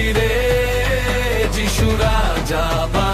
চিরে যিশুরা যাবা